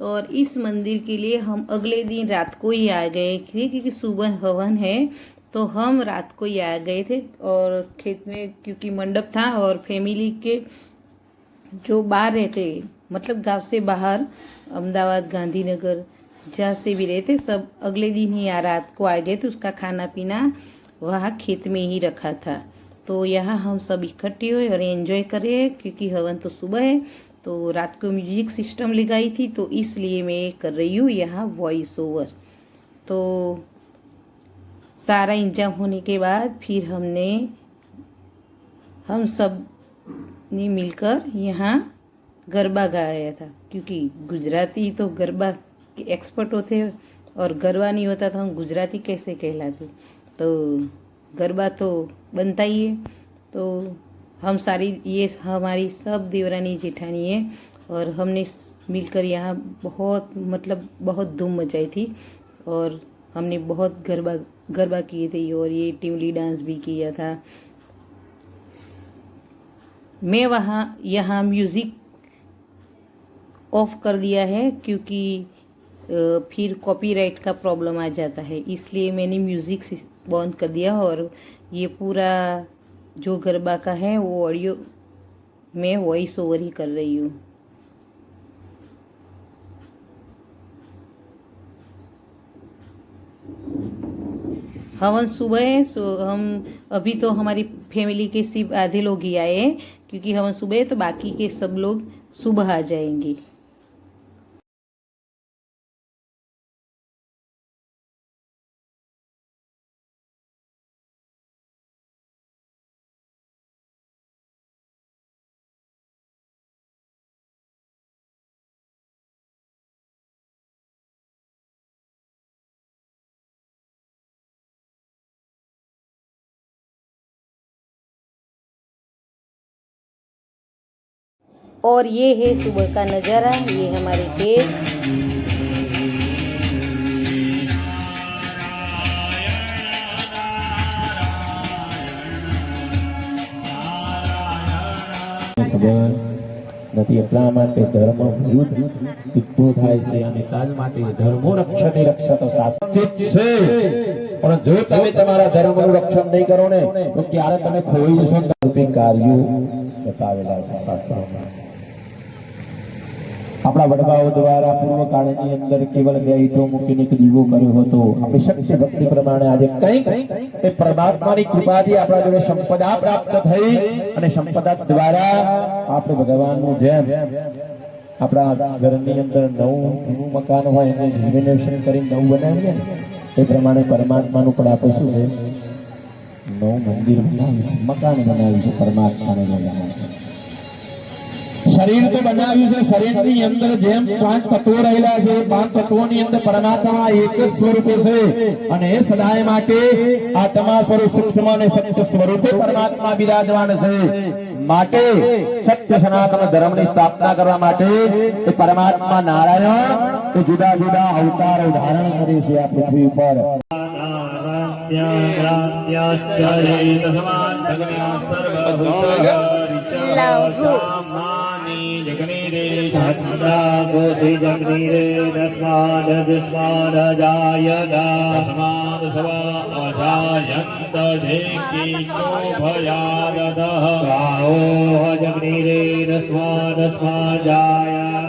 और इस मंदिर के लिए हम अगले दिन रात को ही आ गए थे, क्योंकि सुबह हवन है तो हम रात को ही आ गए थे और खेत में, क्योंकि मंडप था और फैमिली के जो बाहर रहते मतलब गाँव से बाहर, अहमदाबाद, गांधीनगर जहाँ से भी रहते, सब अगले दिन ही यहाँ रात को आ गए तो उसका खाना पीना वहाँ खेत में ही रखा था। तो यहाँ हम सब इकट्ठे हुए और एंजॉय कर क्योंकि हवन तो सुबह है तो रात को म्यूज़िक सिस्टम लगाई थी तो इसलिए मैं कर रही हूँ यहाँ वॉइस ओवर तो सारा इंतज़ाम होने के बाद फिर हमने, हम सबने मिलकर यहाँ गरबा गाया था, क्योंकि गुजराती तो गरबा के एक्सपर्ट होते और गरबा नहीं होता तो हम गुजराती कैसे कहलाते? तो गरबा तो बनता ही है तो हम सारी ये हमारी सब देवरानी जेठानी है और हमने मिलकर यहाँ बहुत मतलब बहुत धूम मचाई थी और हमने बहुत गरबा गरबा किए थे और ये टिमली डांस भी किया था। मैं वहाँ, यहाँ म्यूज़िक ऑफ़ कर दिया है क्योंकि फिर कॉपीराइट का प्रॉब्लम आ जाता है, इसलिए मैंने म्यूज़िक बंद कर दिया और ये पूरा जो गरबा का है, वो ऑडियो मैं वॉइस ओवर ही कर रही हूँ। हवन सुबह है, सो हम अभी तो हमारी फैमिली के सिर्फ़ आधे लोग ही आए हैं, क्योंकि हवन सुबह है तो बाकी के सब लोग सुबह आ जाएँगे। और ये है सुबह का नज़ारा ये हमारे खेत ખબર નથી એટલા માટે ધર્મ વિરુદ્ધ યુદ્ધો થાય છે અને તાજ માટે ધર્મો રક્ષણ રક્ષક સાચિત છે પણ જો તમે તમારા ધર્મનું રક્ષણ નહીં કરો ને તો ક્યારે તમે ખોઈ જશો રૂપી કાર્યો બતાવેલા છે શાસ્ત્રોમાં આપણા વડવાઓ દ્વારા પૂર્વ કાળની અંદર કેવળ બે ઈટો મૂકીને દીવો કર્યો હતો. આપણી શક્તિ ભક્તિ પ્રમાણે આજે કંઈક એ પરમાત્માની કૃપાથી આપણા જોડે સંપદા પ્રાપ્ત થઈ અને સંપદા દ્વારા આપણે ભગવાનનું જેમ આપણા ઘરની અંદર નવું જૂનું મકાન હોય એને રિનોવેશન કરી નવું બનાવીએ ને, એ પ્રમાણે પરમાત્માનું પણ આપણે શું છે? નવું મંદિર બનાવ્યું છે મકાન બનાવ્યું છે પરમાત્માને બનાવ્યું શરીર તો બનાવ્યું છે. શરીરની અંદર જેમ પાંચ તત્વો રહેલા છે પાંચ તત્વોની અંદર પરમાત્મા એક જ સ્વરૂપે છે. અને એ સદાય માટે આત્મા સ્વરૂપ સૂક્ષ્મ અને સત્ય સ્વરૂપે પરમાત્મા બિરાજમાન છે. માટે સત્ય સનાતન ધર્મની સ્થાપના કરવા માટે એ પરમાત્મા નારાયણ એ જુદા જુદા અવતાર ધારણ કરે છે આ પૃથ્વી ઉપર. सत्मदा गोसी छन्दा रे जग्निरे तस्माद् जायदा तस्माद् सवा अजायंत जेकी को भयादा अजायन्त शेकितो रे गावो जग्निरे जाया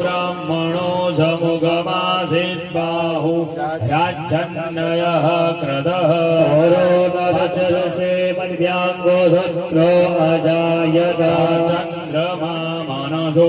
ब्राह्मणो झमुगमासीत् बाहु राजन्नयः क्रदः मध्याङ्गोधत्रो अजायता चन्द्रमा मनसो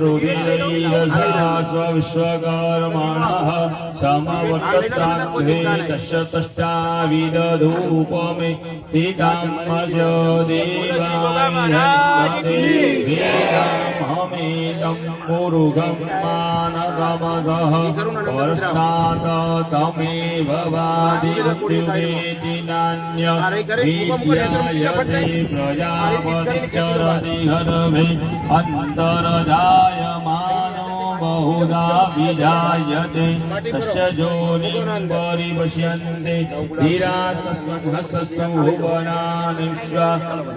सम्प्रदं रुदिरैरसा स्वविश्वकर्मणः समवर्तताग्रे तस्य तष्टाविदधूपमे तिकामज देवामेदं मुरुगं मानगमगः परस्तात् तमेव वादिरुक्तिमेति नान्य विद्यायते प्रजापतिश्चरति हरमे अन्तर्जायमानो बहुधा विजायते तस्य जोनिं परिपश्यन्ते धीरास्तस्महस्तसंभुवनानि विश्वा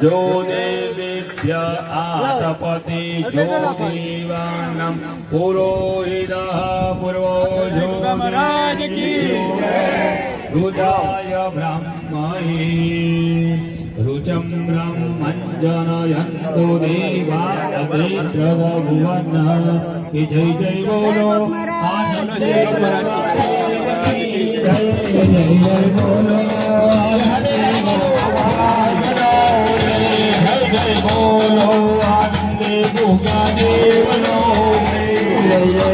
जो देवेभ्य आतपति जो देवानं पुरोहितः पूर्वजो रुचाय ब्राह्मणे। रुचं ब्रह्मञ्जनयन्तु देवा भुवन कि जय जय बोलो आनंद जय जय जय बोलो आनंद जय जय बोलो आनंद भुगा देवनो जय जय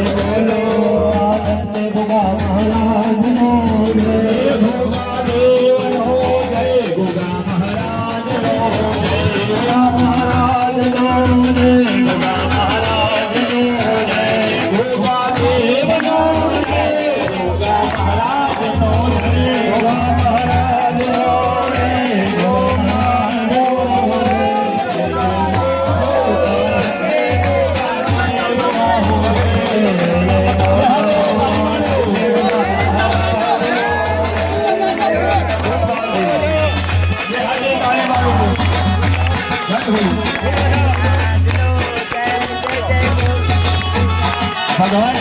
ભગવાન.